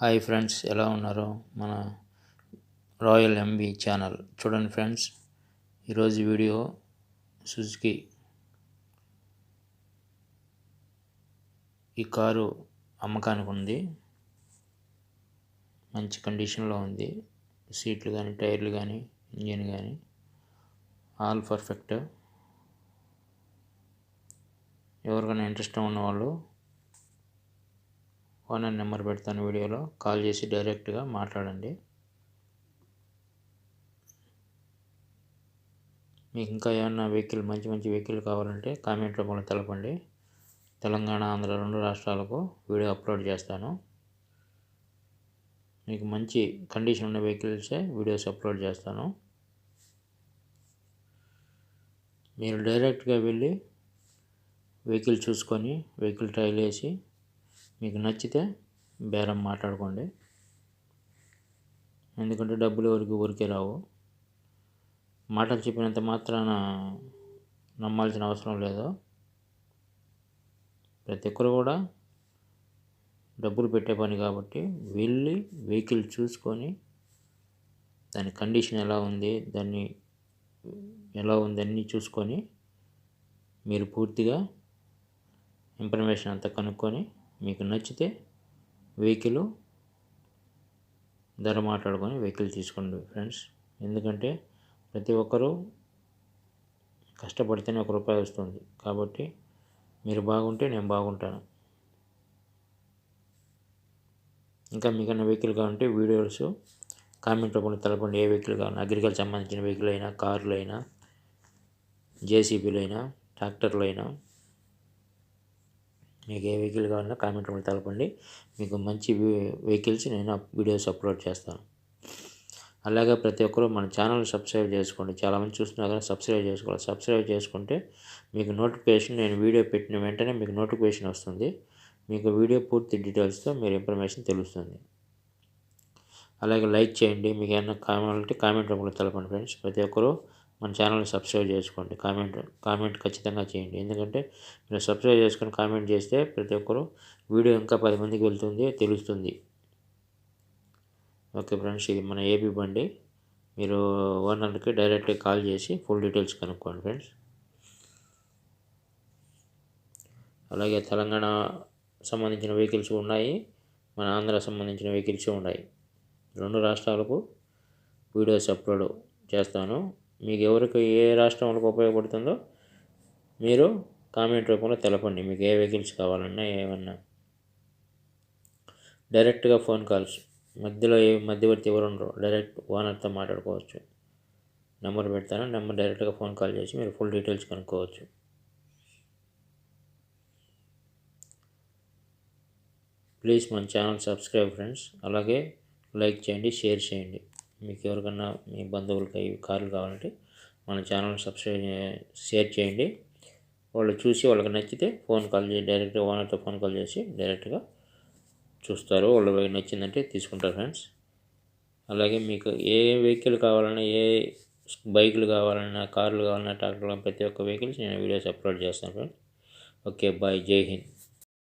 Hi friends ఎలా ఉన్నారు? మన రాయల్ ఎంబీ ఛానల్ చూడండి ఫ్రెండ్స్ ఈరోజు వీడియో సుజుకి ఈ కారు అమ్మకానికి ఉంది. మంచి కండిషన్లో ఉంది. సీట్లు కానీ టైర్లు కానీ ఇంజిన్ కానీ ఆల్ పర్ఫెక్ట్ ఎవరికైనా ఇంట్రెస్ట్ ఉన్నవాళ్ళు ఓనర్ నెంబర్ పెడతాను వీడియోలో. కాల్ చేసి డైరెక్ట్గా మాట్లాడండి. మీకు ఇంకా ఏమన్నా వెహికల్ మంచి మంచి వెహికల్ కావాలంటే కామెంట్ రూపంలో తెలపండి. తెలంగాణ ఆంధ్ర రెండు రాష్ట్రాలకు వీడియో అప్లోడ్ చేస్తాను. మీకు మంచి కండిషన్ ఉన్న వెహికల్సే వీడియోస్ అప్లోడ్ చేస్తాను. మీరు డైరెక్ట్గా వెళ్ళి వెహికల్ చూసుకొని వెహికల్ ట్రైల్ వేసి మీకు నచ్చితే బేరం మాట్లాడుకోండి. ఎందుకంటే డబ్బులు ఎవరికి ఊరికే రావు. మాటలు చెప్పినంత మాత్రాన నమ్మాల్సిన అవసరం లేదు. ప్రతి ఒక్కరు కూడా డబ్బులు పెట్టే పని కాబట్టి వెళ్ళి వెహికల్ చూసుకొని దాని కండిషన్ ఎలా ఉంది దాన్ని ఎలా ఉంది అన్నీ చూసుకొని మీరు పూర్తిగా ఇన్ఫర్మేషన్ అంతా కనుక్కొని మీకు నచ్చితే వెహికల్ ధర మాట్లాడుకొని వెహికల్ తీసుకోండి ఫ్రెండ్స్. ఎందుకంటే ప్రతి ఒక్కరూ కష్టపడితేనే ఒక రూపాయి వస్తుంది. కాబట్టి మీరు బాగుంటే నేను బాగుంటాను. ఇంకా మీకన్నా వెహికల్ కావాలంటే వీడియోస్ కామెంట్ రూపంలో తెలపండి. ఏ వెహికల్ కావాలి అగ్రికల్చర్ సంబంధించిన వెహికల్ అయినా కార్లు అయినా జేసీబీలు అయినా ట్రాక్టర్లు అయినా. మీకు ఏ వెహికల్ కావాలన్నా కామెంట్ రూపంలో తెలపండి. మీకు మంచి వెహికల్స్ నేను వీడియోస్ అప్లోడ్ చేస్తాను. అలాగే ప్రతి ఒక్కరూ మన ఛానల్ సబ్స్క్రైబ్ చేసుకోండి. చాలామంది చూస్తున్నారు కానీ సబ్స్క్రైబ్ చేసుకోవాలి. సబ్స్క్రైబ్ చేసుకుంటే మీకు నోటిఫికేషన్ నేను వీడియో పెట్టిన వెంటనే మీకు నోటిఫికేషన్ వస్తుంది. మీకు వీడియో పూర్తి డీటెయిల్స్తో మీరు ఇన్ఫర్మేషన్ తెలుస్తుంది. అలాగే లైక్ చేయండి. మీకు ఏమైనా కామెంట్ కామెంట్ రూపంలో తెలపండి ఫ్రెండ్స్ ప్రతి ఒక్కరూ మన ఛానల్ని సబ్స్క్రైబ్ చేసుకోండి. కామెంట్ కామెంట్ ఖచ్చితంగా చేయండి. ఎందుకంటే మీరు సబ్స్క్రైబ్ చేసుకొని కామెంట్ చేస్తే ప్రతి ఒక్కరు వీడియో ఇంకా పది మందికి వెళ్తుంది తెలుస్తుంది. ఓకే ఫ్రెండ్స్ ఇది మన ఏపీ బండి. మీరు ఓనర్కి డైరెక్ట్గా కాల్ చేసి ఫుల్ డీటెయిల్స్ కనుక్కోండి ఫ్రెండ్స్. అలాగే తెలంగాణ సంబంధించిన వెహికల్స్ ఉన్నాయి. మన ఆంధ్ర సంబంధించిన వెహికల్స్ ఉన్నాయి. రెండు రాష్ట్రాలకు వీడియోస్ అప్లోడ్ చేస్తాను. మీకు ఎవరికి ఏ రాష్ట్రంలో ఉపయోగపడుతుందో మీరు కామెంట్ రూపంలో తెలపండి. మీకు ఏ వెహికల్స్ కావాలన్నా ఏమన్నా. డైరెక్ట్గా ఫోన్ కాల్స్. మధ్యలో ఏ మధ్యవర్తి ఎవరు ఉండరు డైరెక్ట్ ఓనర్తో మాట్లాడుకోవచ్చు. నెంబర్ పెడతాను. నెంబర్ డైరెక్ట్గా ఫోన్ కాల్ చేసి మీరు ఫుల్ డీటెయిల్స్ కనుక్కోవచ్చు. ప్లీజ్ మన ఛానల్ సబ్స్క్రైబ్ ఫ్రెండ్స్. అలాగే లైక్ చేయండి షేర్ చేయండి. మీకు ఎవరికన్నా మీ బంధువులకి కార్లు కావాలంటే మన ఛానల్ సబ్స్క్రైబ్ షేర్ చేయండి. వాళ్ళు చూసి వాళ్ళకి నచ్చితే ఫోన్ కాల్ చేసి డైరెక్ట్గా ఓనర్తో ఫోన్ కాల్ చేసి డైరెక్ట్గా చూస్తారు. వాళ్ళకి నచ్చిందంటే తీసుకుంటారు ఫ్రెండ్స్. అలాగే మీకు ఏ వెహికల్ కావాలన్నా ఏ బైకులు కావాలన్నా కార్లు కావాలన్నా ట్రాక్టర్లు ప్రతి ఒక్క వెహికల్స్ నేను వీడియోస్ అప్లోడ్ చేస్తాను friends. Okay bye Jai Hind.